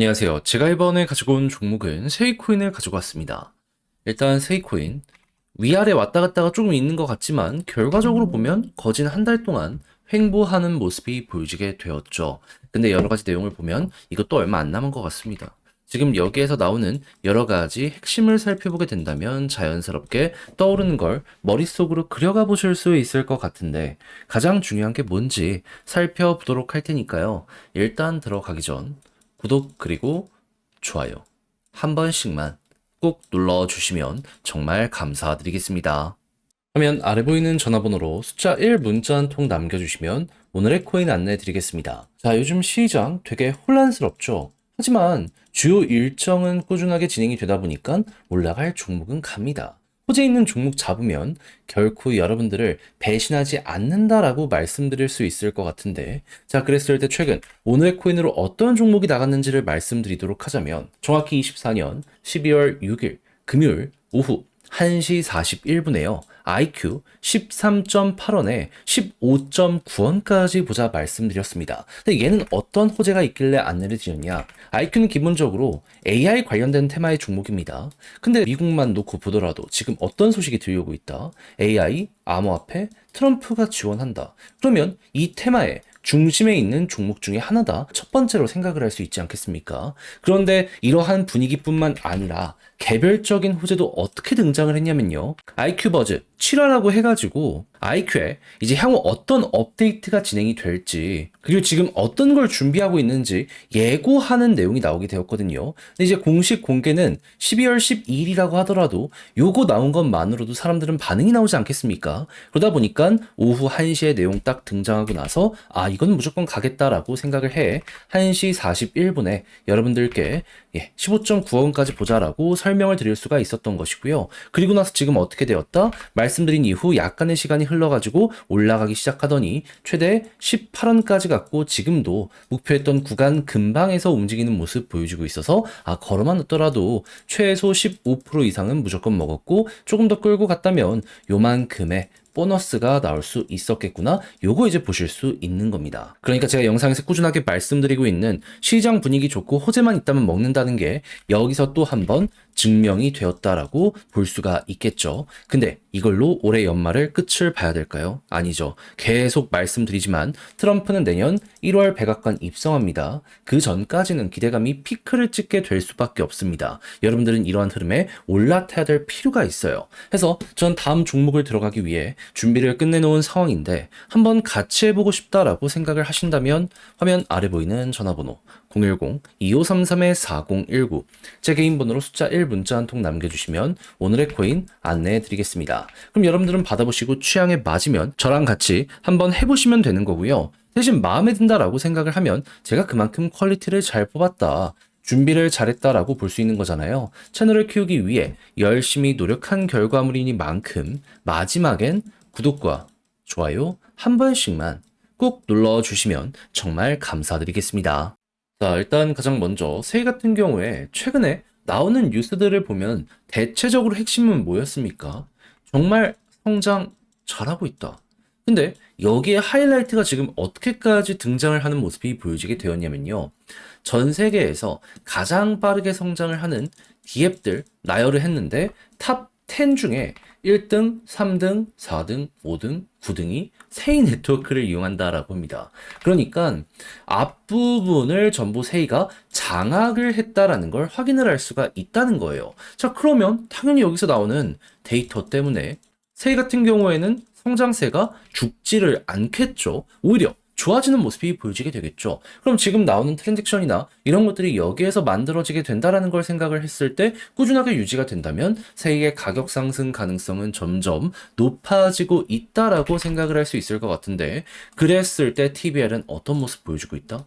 안녕하세요. 제가 이번에 가지고 온 종목은 세이코인을 가지고 왔습니다. 일단 세이코인 위아래 왔다 갔다가 조금 있는 것 같지만 결과적으로 보면 거진 한 달 동안 횡보하는 모습이 보여지게 되었죠. 근데 여러 가지 내용을 보면 이것도 얼마 안 남은 것 같습니다. 지금 여기에서 나오는 여러 가지 핵심을 살펴보게 된다면 자연스럽게 떠오르는 걸 머릿속으로 그려가 보실 수 있을 것 같은데 가장 중요한 게 뭔지 살펴보도록 할 테니까요. 일단 들어가기 전 구독 그리고 좋아요 한 번씩만 꼭 눌러주시면 정말 감사드리겠습니다. 화면 아래 보이는 전화번호로 숫자 1 문자 한 통 남겨주시면 오늘의 코인 안내 드리겠습니다. 자, 요즘 시장 되게 혼란스럽죠? 하지만 주요 일정은 꾸준하게 진행이 되다 보니까 올라갈 종목은 갑니다. 호재 있는 종목 잡으면 결코 여러분들을 배신하지 않는다라고 말씀드릴 수 있을 것 같은데 자 그랬을 때 최근 오늘의 코인으로 어떤 종목이 나갔는지를 말씀드리도록 하자면 정확히 24년 12월 6일 금요일 오후 1시 41분에요. IQ 13.8원에 15.9원까지 보자 말씀드렸습니다. 근데 얘는 어떤 호재가 있길래 안내를 드렸냐? IQ는 기본적으로 AI 관련된 테마의 종목입니다. 근데 미국만 놓고 보더라도 지금 어떤 소식이 들려오고 있다? AI, 암호화폐, 트럼프가 지원한다. 그러면 이 테마에 중심에 있는 종목 중에 하나다. 첫 번째로 생각을 할 수 있지 않겠습니까? 그런데 이러한 분위기뿐만 아니라 개별적인 호재도 어떻게 등장을 했냐면요. IQ 버즈 7화라고 해가지고 IQ에 이제 향후 어떤 업데이트가 진행이 될지 그리고 지금 어떤 걸 준비하고 있는지 예고하는 내용이 나오게 되었거든요. 근데 이제 공식 공개는 12월 12일이라고 하더라도 요거 나온 것만으로도 사람들은 반응이 나오지 않겠습니까? 그러다 보니까 오후 1시에 내용 딱 등장하고 나서 아 이건 무조건 가겠다라고 생각을 해 1시 41분에 여러분들께 예, 15.9원까지 보자라고 설 명을 드릴 수가 있었던 것이고요. 그리고 나서 지금 어떻게 되었다? 말씀드린 이후 약간의 시간이 흘러가지고 올라가기 시작하더니 최대 18원까지 갔고 지금도 목표했던 구간 근방에서 움직이는 모습 보여주고 있어서 아 걸어만 넣더라도 최소 15% 이상은 무조건 먹었고 조금 더 끌고 갔다면 요만큼의 보너스가 나올 수 있었겠구나. 요거 이제 보실 수 있는 겁니다. 그러니까 제가 영상에서 꾸준하게 말씀드리고 있는 시장 분위기 좋고 호재만 있다면 먹는다는 게 여기서 또 한번 증명이 되었다라고 볼 수가 있겠죠. 근데 이걸로 올해 연말을 끝을 봐야 될까요? 아니죠. 계속 말씀드리지만 트럼프는 내년 1월 백악관 입성합니다. 그 전까지는 기대감이 피크를 찍게 될 수밖에 없습니다. 여러분들은 이러한 흐름에 올라타야 될 필요가 있어요. 해서 전 다음 종목을 들어가기 위해 준비를 끝내놓은 상황인데 한번 같이 해보고 싶다라고 생각을 하신다면 화면 아래 보이는 전화번호 010-2533-4019 제 개인 번호로 숫자 1 문자 한 통 남겨주시면 오늘의 코인 안내해 드리겠습니다. 그럼 여러분들은 받아보시고 취향에 맞으면 저랑 같이 한번 해보시면 되는 거고요. 대신 마음에 든다라고 생각을 하면 제가 그만큼 퀄리티를 잘 뽑았다. 준비를 잘했다라고 볼 수 있는 거잖아요. 채널을 키우기 위해 열심히 노력한 결과물이니만큼 마지막엔 구독과 좋아요 한 번씩만 꼭 눌러주시면 정말 감사드리겠습니다. 자, 일단 가장 먼저 세이 같은 경우에 최근에 나오는 뉴스들을 보면 대체적으로 핵심은 뭐였습니까? 정말 성장 잘하고 있다. 근데 여기에 하이라이트가 지금 어떻게까지 등장을 하는 모습이 보여지게 되었냐면요. 전 세계에서 가장 빠르게 성장을 하는 기앱들 나열을 했는데 탑 10 중에 1등, 3등, 4등, 5등, 9등이 세이 네트워크를 이용한다라고 합니다. 그러니까 앞부분을 전부 세이가 장악을 했다라는 걸 확인을 할 수가 있다는 거예요. 자, 그러면 당연히 여기서 나오는 데이터 때문에 세이 같은 경우에는 성장세가 죽지를 않겠죠. 오히려 좋아지는 모습이 보여지게 되겠죠. 그럼 지금 나오는 트랜잭션이나 이런 것들이 여기에서 만들어지게 된다라는 걸 생각을 했을 때 꾸준하게 유지가 된다면 세이의 가격 상승 가능성은 점점 높아지고 있다라고 생각을 할 수 있을 것 같은데 그랬을 때 TBL은 어떤 모습 보여주고 있다?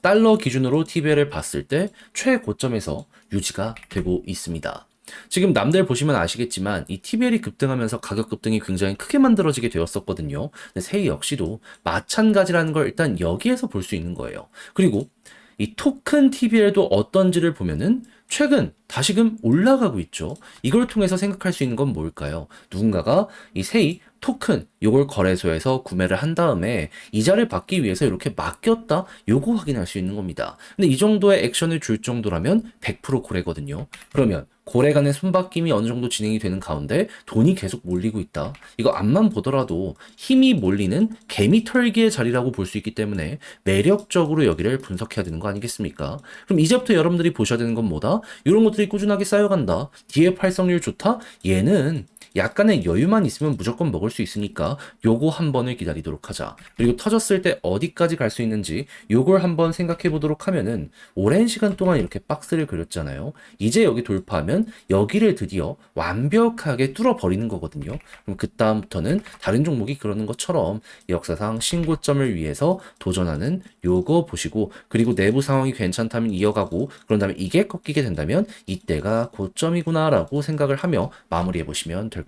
달러 기준으로 TBL을 봤을 때 최고점에서 유지가 되고 있습니다. 지금 남들 보시면 아시겠지만 이 TBL이 급등하면서 가격 급등이 굉장히 크게 만들어지게 되었었거든요. 근데 세이 역시도 마찬가지라는 걸 일단 여기에서 볼 수 있는 거예요. 그리고 이 토큰 TVL도 어떤지를 보면은 최근 다시금 올라가고 있죠. 이걸 통해서 생각할 수 있는 건 뭘까요? 누군가가 이 세이 토큰 요걸 거래소에서 구매를 한 다음에 이자를 받기 위해서 이렇게 맡겼다 요거 확인할 수 있는 겁니다. 근데 이 정도의 액션을 줄 정도라면 100% 고래거든요. 그러면 고래 간의 손바뀜이 어느 정도 진행이 되는 가운데 돈이 계속 몰리고 있다. 이거 앞만 보더라도 힘이 몰리는 개미 털기의 자리라고 볼 수 있기 때문에 매력적으로 여기를 분석해야 되는 거 아니겠습니까? 그럼 이제부터 여러분들이 보셔야 되는 건 뭐다? 이런 것들이 꾸준하게 쌓여간다. 뒤에 활성률 좋다? 얘는 약간의 여유만 있으면 무조건 먹을 수 있으니까 요거 한 번을 기다리도록 하자. 그리고 터졌을 때 어디까지 갈 수 있는지 요걸 한번 생각해 보도록 하면은 오랜 시간 동안 이렇게 박스를 그렸잖아요. 이제 여기 돌파하면 여기를 드디어 완벽하게 뚫어 버리는 거거든요. 그럼 그 다음부터는 다른 종목이 그러는 것처럼 역사상 신고점을 위해서 도전하는 요거 보시고 그리고 내부 상황이 괜찮다면 이어가고 그런 다음에 이게 꺾이게 된다면 이때가 고점이구나라고 생각을 하며 마무리해 보시면 될 것 같습니다.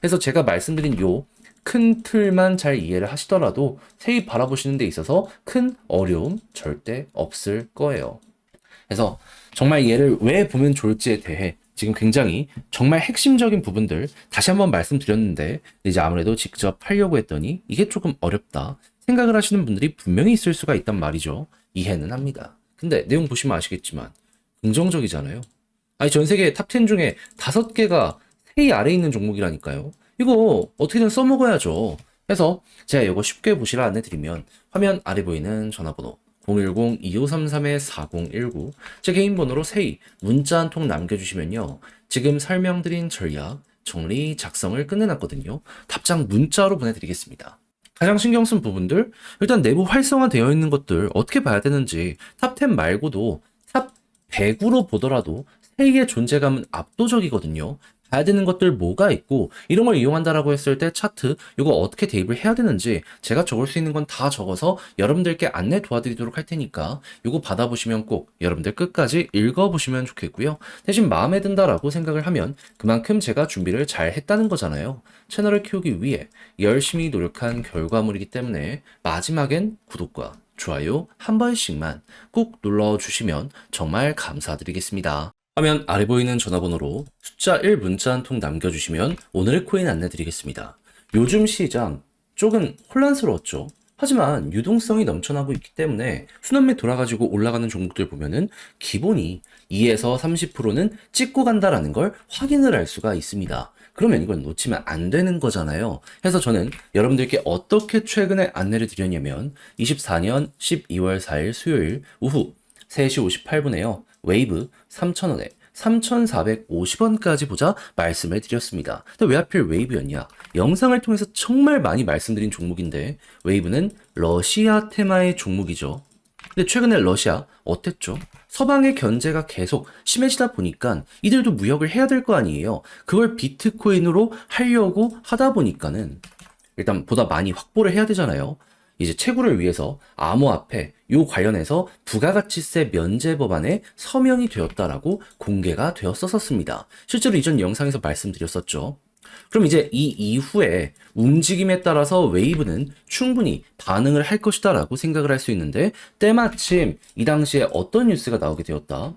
그래서 제가 말씀드린 요 큰 틀만 잘 이해를 하시더라도 세입 바라보시는 데 있어서 큰 어려움 절대 없을 거예요. 그래서 정말 얘를 왜 보면 좋을지에 대해 지금 굉장히 정말 핵심적인 부분들 다시 한번 말씀드렸는데 이제 아무래도 직접 하려고 했더니 이게 조금 어렵다 생각을 하시는 분들이 분명히 있을 수가 있단 말이죠. 이해는 합니다. 근데 내용 보시면 아시겠지만 긍정적이잖아요. 아니 전 세계 탑 10 중에 다섯 개가 세이 아래에 있는 종목이라니까요. 이거 어떻게든 써먹어야죠. 그래서 제가 이거 쉽게 보시라 안내드리면 화면 아래 보이는 전화번호 010-2533-4019 제 개인 번호로 세이 문자 한 통 남겨주시면요. 지금 설명드린 전략 정리 작성을 끝내놨거든요. 답장 문자로 보내드리겠습니다. 가장 신경 쓴 부분들 일단 내부 활성화되어 있는 것들 어떻게 봐야 되는지 탑10 말고도 탑 100으로 보더라도 세이의 존재감은 압도적이거든요. 봐야 되는 것들 뭐가 있고 이런 걸 이용한다라고 했을 때 차트 이거 어떻게 대입을 해야 되는지 제가 적을 수 있는 건 다 적어서 여러분들께 안내 도와드리도록 할 테니까 이거 받아보시면 꼭 여러분들 끝까지 읽어보시면 좋겠고요. 대신 마음에 든다라고 생각을 하면 그만큼 제가 준비를 잘 했다는 거잖아요. 채널을 키우기 위해 열심히 노력한 결과물이기 때문에 마지막엔 구독과 좋아요 한 번씩만 꼭 눌러주시면 정말 감사드리겠습니다. 화면 아래 보이는 전화번호로 숫자 1 문자 한 통 남겨주시면 오늘의 코인 안내드리겠습니다. 요즘 시장 쪽은 혼란스러웠죠. 하지만 유동성이 넘쳐나고 있기 때문에 순환매 돌아가지고 올라가는 종목들 보면은 기본이 2에서 30%는 찍고 간다라는 걸 확인을 할 수가 있습니다. 그러면 이걸 놓치면 안 되는 거잖아요. 그래서 저는 여러분들께 어떻게 최근에 안내를 드렸냐면 24년 12월 4일 수요일 오후 3시 58분에요. 웨이브 3,000원에 3,450원까지 보자 말씀을 드렸습니다. 근데 왜 하필 웨이브였냐? 영상을 통해서 정말 많이 말씀드린 종목인데 웨이브는 러시아 테마의 종목이죠. 근데 최근에 러시아 어땠죠? 서방의 견제가 계속 심해지다 보니까 이들도 무역을 해야 될 거 아니에요. 그걸 비트코인으로 하려고 하다 보니까는 일단 보다 많이 확보를 해야 되잖아요. 이제 채굴을 위해서 암호화폐 요 관련해서 부가가치세 면제 법안에 서명이 되었다라고 공개가 되었었습니다. 실제로 이전 영상에서 말씀드렸었죠. 그럼 이제 이 이후에 움직임에 따라서 웨이브는 충분히 반응을 할 것이다라고 생각을 할 수 있는데 때마침 이 당시에 어떤 뉴스가 나오게 되었다.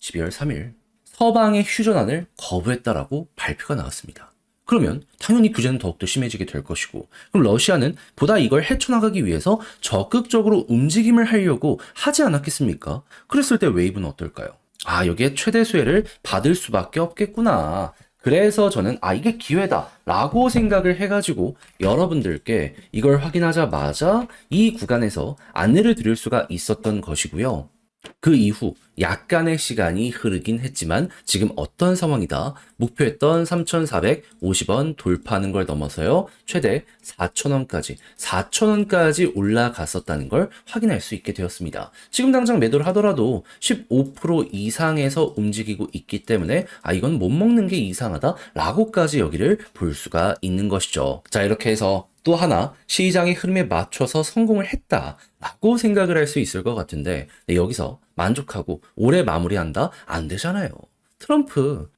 12월 3일 서방의 휴전안을 거부했다라고 발표가 나왔습니다. 그러면 당연히 규제는 더욱더 심해지게 될 것이고 그럼 러시아는 보다 이걸 헤쳐나가기 위해서 적극적으로 움직임을 하려고 하지 않았겠습니까? 그랬을 때 웨이브는 어떨까요? 아 여기에 최대 수혜를 받을 수밖에 없겠구나. 그래서 저는 아 이게 기회다 라고 생각을 해가지고 여러분들께 이걸 확인하자마자 이 구간에서 안내를 드릴 수가 있었던 것이고요. 그 이후 약간의 시간이 흐르긴 했지만 지금 어떤 상황이다. 목표했던 3,450원 돌파하는 걸 넘어서요. 최대 4,000원까지, 4,000원까지 올라갔었다는 걸 확인할 수 있게 되었습니다. 지금 당장 매도를 하더라도 15% 이상에서 움직이고 있기 때문에 아, 이건 못 먹는 게 이상하다. 라고까지 여기를 볼 수가 있는 것이죠. 자, 이렇게 해서 또 하나 시장의 흐름에 맞춰서 성공을 했다라고 생각을 할 수 있을 것 같은데 네, 여기서 만족하고 올해 마무리한다 안 되잖아요. 트럼프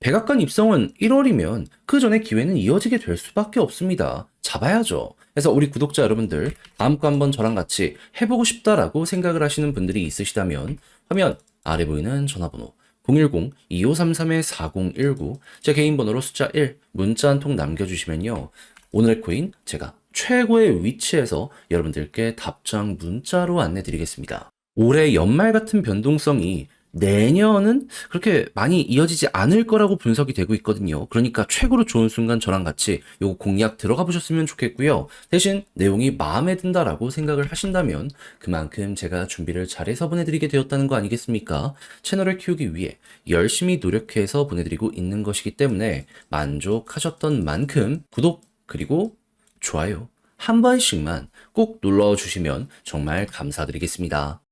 백악관 입성은 1월이면 그 전에 기회는 이어지게 될 수밖에 없습니다. 잡아야죠. 그래서 우리 구독자 여러분들 다음 거 한번 저랑 같이 해보고 싶다라고 생각을 하시는 분들이 있으시다면 화면 아래 보이는 전화번호 010-2533-4019 제 개인 번호로 숫자 1 문자 한 통 남겨주시면요. 오늘의 코인 제가 최고의 위치에서 여러분들께 답장 문자로 안내 드리겠습니다. 올해 연말 같은 변동성이 내년은 그렇게 많이 이어지지 않을 거라고 분석이 되고 있거든요. 그러니까 최고로 좋은 순간 저랑 같이 요거 공략 들어가 보셨으면 좋겠고요. 대신 내용이 마음에 든다라고 생각을 하신다면 그만큼 제가 준비를 잘해서 보내드리게 되었다는 거 아니겠습니까? 채널을 키우기 위해 열심히 노력해서 보내드리고 있는 것이기 때문에 만족하셨던 만큼 구독 그리고 좋아요 한 번씩만 꼭 눌러 주시면 정말 감사드리겠습니다.